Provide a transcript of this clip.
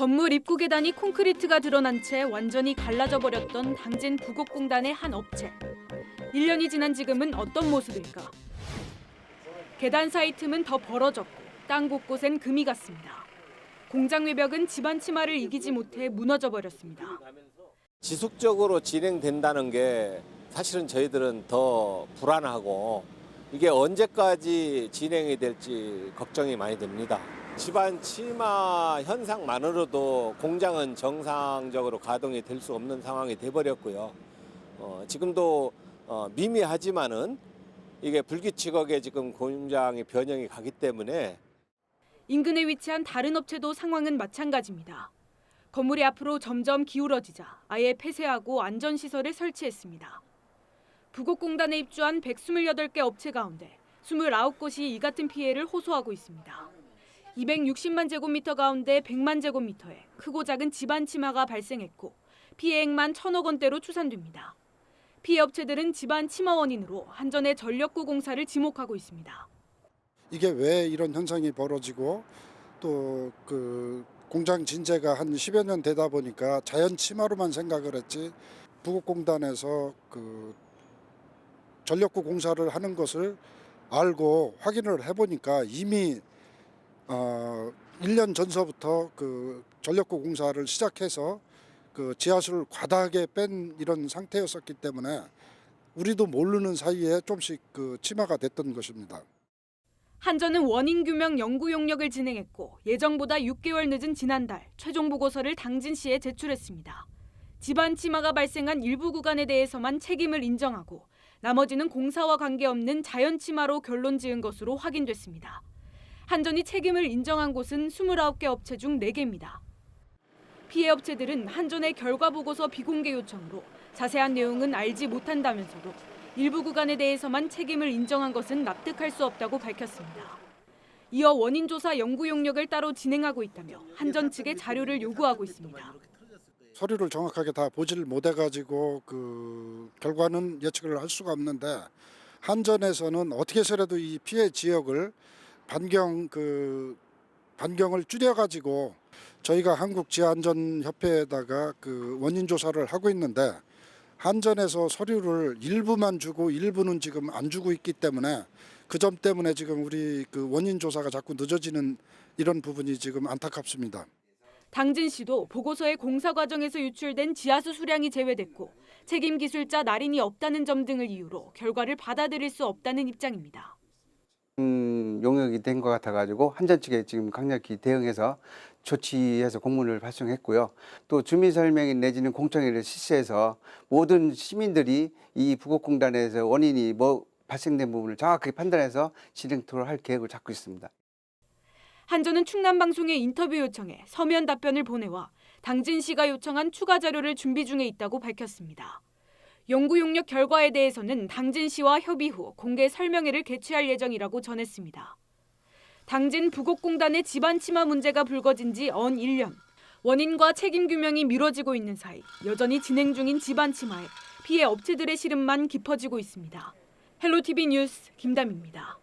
건물 입구 계단이 콘크리트가 드러난 채 완전히 갈라져 버렸던 당진 부곡공단의 한 업체. 1년이 지난 지금은 어떤 모습일까? 계단 사이 틈은 더 벌어졌고 땅 곳곳엔 금이 갔습니다. 공장 외벽은 집안 치마를 이기지 못해 무너져 버렸습니다. 지속적으로 진행된다는 게 사실은 저희들은 더 불안하고 이게 언제까지 진행이 될지 걱정이 많이 됩니다. 집안 치마 현상만으로도 공장은 정상적으로 가동이 될 수 없는 상황이 돼버렸고요. 어, 지금도 어, 미미하지만은 이게 불규칙하게 지금 공장이 변형이 가기 때문에 인근에 위치한 다른 업체도 상황은 마찬가지입니다. 건물이 앞으로 점점 기울어지자 아예 폐쇄하고 안전시설을 설치했습니다. 부곡공단에 입주한 128개 업체 가운데 29곳이 이 같은 피해를 호소하고 있습니다. 260만 제곱미터 가운데 100만 제곱미터에 크고 작은 집안 치마가 발생했고 피해액만 천억 원대로 추산됩니다. 피해 업체들은 집안 치마 원인으로 한전의 전력구 공사를 지목하고 있습니다. 이게 왜 이런 현상이 벌어지고 또 그 공장 진재가 한 10여 년 되다 보니까 자연 침하로만 생각을 했지 부곡공단에서 그 전력구 공사를 하는 것을 알고 확인을 해보니까 이미 어 1년 전서부터 그 전력구 공사를 시작해서 그 지하수를 과다하게 뺀 이런 상태였었기 때문에 우리도 모르는 사이에 좀씩 그 침하가 됐던 것입니다. 한전은 원인 규명 연구 용역을 진행했고 예정보다 6개월 늦은 지난달 최종 보고서를 당진 시에 제출했습니다. 집안 치마가 발생한 일부 구간에 대해서만 책임을 인정하고 나머지는 공사와 관계없는 자연 치마로 결론 지은 것으로 확인됐습니다. 한전이 책임을 인정한 곳은 29개 업체 중 4개입니다. 피해 업체들은 한전의 결과 보고서 비공개 요청으로 자세한 내용은 알지 못한다면서도 일부 구간에 대해서만 책임을 인정한 것은 납득할 수 없다고 밝혔습니다. 이어 원인 조사 연구 용역을 따로 진행하고 있다며 한전 측에 자료를 요구하고 있습니다. 서류를 정확하게 다 보지를 못해 가지고 그 결과는 예측을 할 수가 없는데 한전에서는 어떻게 해서라도 이 피해 지역을 반경 그 반경을 줄여 가지고 저희가 한국지하안전 협회에다가 그 원인 조사를 하고 있는데 한전에서 서류를 일부만 주고 일부는 지금 안 주고 있기 때문에 그 점 때문에 지금 우리 그 원인 조사가 자꾸 늦어지는 이런 부분이 지금 안타깝습니다. 당진시도 보고서의 공사 과정에서 유출된 지하수 수량이 제외됐고 책임 기술자 날인이 없다는 점 등을 이유로 결과를 받아들일 수 없다는 입장입니다. 음, 용역이 된 것 같아가지고 한전 측에 지금 강력히 대응해서 조치해서 공문을 발송했고요. 또 주민 설명회 내지는 공청회를 실시해서 모든 시민들이 이 부곡공단에서 원인이 뭐 발생된 부분을 정확하게 판단해서 진행토록 할 계획을 잡고 있습니다. 한전은 충남방송에 인터뷰 요청에 서면 답변을 보내와 당진시가 요청한 추가 자료를 준비 중에 있다고 밝혔습니다. 연구 용역 결과에 대해서는 당진시와 협의 후 공개 설명회를 개최할 예정이라고 전했습니다. 당진 부곡공단의 집안 치마 문제가 불거진 지 언 1년. 원인과 책임 규명이 미뤄지고 있는 사이 여전히 진행 중인 집안 치마에 피해 업체들의 시름만 깊어지고 있습니다. 헬로티비 뉴스 김담입니다.